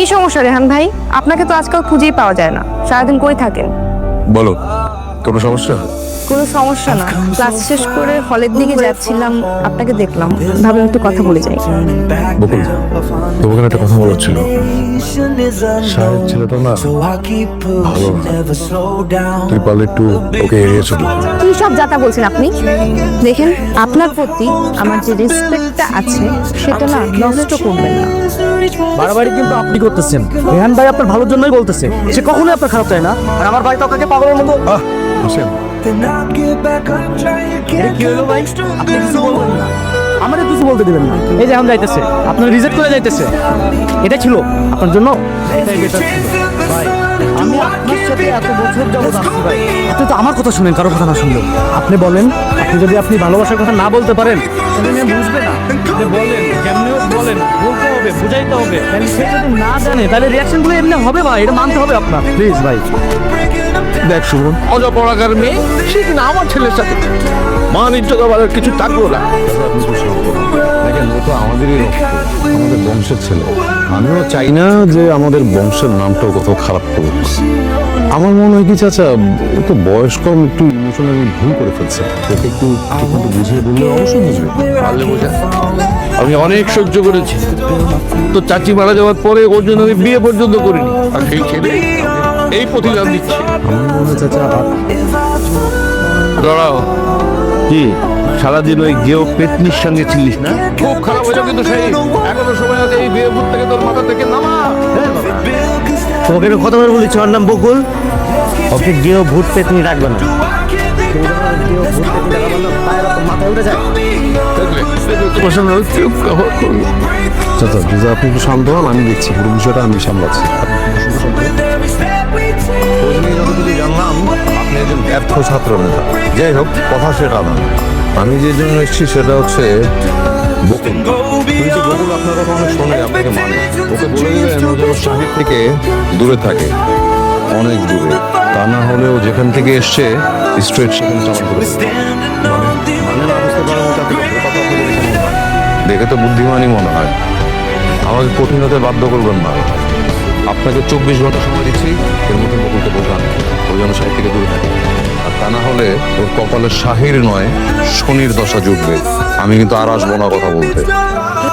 কি সমস্যা রেহান ভাই? আপনাকে তো আজকাল খুঁজেই পাওয়া যায় না। সারাদিন কই থাকেন? বলো, কোনো সমস্যা? কোনো সমস্যা না। ক্লাস শেষ করে হলের দিকে যাচ্ছিলাম আপনাকে দেখলাম। ভাবলাম একটু কথা বলে যাই। বকুল তোমাকে একটা কথা বলার ছিল। শাহেদ ছেলেটা না ভালো তুই পারলে একটু ওকে এড়িয়ে চলো। কি সব যাতা বলছেন আপনি? দেখেন আপনার প্রতি আমার যে রেসপেক্টটা আছে সেটা না নষ্ট করবেন না। বাড়াবাড়ি কিন্তু আপনি করতেছেন। রেহান ভাই আপনার ভালোর জন্যই বলতেছে। সে কখনোই আপনার খারাপ চায় না। আর আমার ভাই তো আপনাকে পাগলের মতো আহ হোসেন এটা কি হলো ভাই? আপনি কিছু বলবেন না। আমারে কিছু বলতে দিবেন না। এই যে এখন যাইতেছে। আপনার রিজেক্ট করে যাইতেছে। এটা ছিল আপনার জন্য। ভাই আমি আপনার সাথে এত বছর যাবত আসছি ভাই। আপনি তো আমার কথা শুনেন কারও কথা না শুনলেও। আপনি বলেন আপনি যদি আপনি ভালোবাসার কথা না বলতে পারেন তাহলে মেয়ে বুঝবে না। আপনি বলেন বলেন বলতে হবে বুঝাইতে হবে। তাহলে সে যদি না জানে তাহলে রিয়াকশনগুলো এমনি হবে ভাই এটা মানতে হবে আপনার। প্লিজ ভাই। দেখ শুভন অজপড়াকার মেয়ে সে কিনা আমার ছেলের সাথে। মান ইজ্জত আবার কিছু থাকল না। দেখেন ও তো আমাদেরই আমাদের বংশের ছেলে। আমিও চাই না যে আমাদের বংশের নামটাও কোথাও খারাপ করুক। আমার মনে হয় কি চাচা ও তো বয়স কম একটু ইমোশনালি ভুল করে ফেলছে। ওকে একটু ঠিকমতো বুঝিয়ে বললে অবশ্যই বুঝবে। পারলে বোঝা। আমি অনেক সহ্য করেছি। তো চাচি মারা যাওয়ার পরে ওর জন্য আমি বিয়ে পর্যন্ত করিনি। আর সেই ছেলে এই প্রতিদান দিচ্ছে। আমার চাচা আপ- দাঁড়াও। কি? সারাদিন ওই গেও পেতনির সঙ্গে ছিলিস না? খুব খারাপ হয়েছে কিন্তু সেই এখনও সময় আছে এই বিয়ে থেকে তোর মাথা থেকে নামা। তোমাকে আমি কতবার বলেছি ওর নাম বকুল। ওকে গিয়েও ভূত পেতনি রাখবে না। আপনি একটু শান্ত হন আমি দেখছি পুরো বিষয়টা আমি সামলাচ্ছি। যাই হোক কথা সেটা না আমি যে জন্য এসেছি সেটা হচ্ছে বকুল। শুনেছি বকুল আপনার কথা অনেক শোনে? আপনাকে মানে। ওকে বলে দিবেন ও যেন শাহিদ থেকে দূরে থাকে। অনেক দূরে। তা না হলেও যেখান থেকে এসছে স্ট্রেট সেখানে চালান করে মানে না বুঝতে পারার মতো আপনি কথা বলতে কেমন হয়? দেখে তো বুদ্ধিমানই মনে হয়। আমাকে কঠিন হতে বাধ্য করবেন না। আপনাকে চব্বিশ ঘণ্টা সময় দিচ্ছি। এর মধ্যে বকুলকে বোঝান ও যেন সাহিদ থেকে দূরে থাকে। তা না হলে ওর কপালে শাহির নয়, শনির দশা জুটবে। আমি কিন্তু আর আসব না কথা বলতে।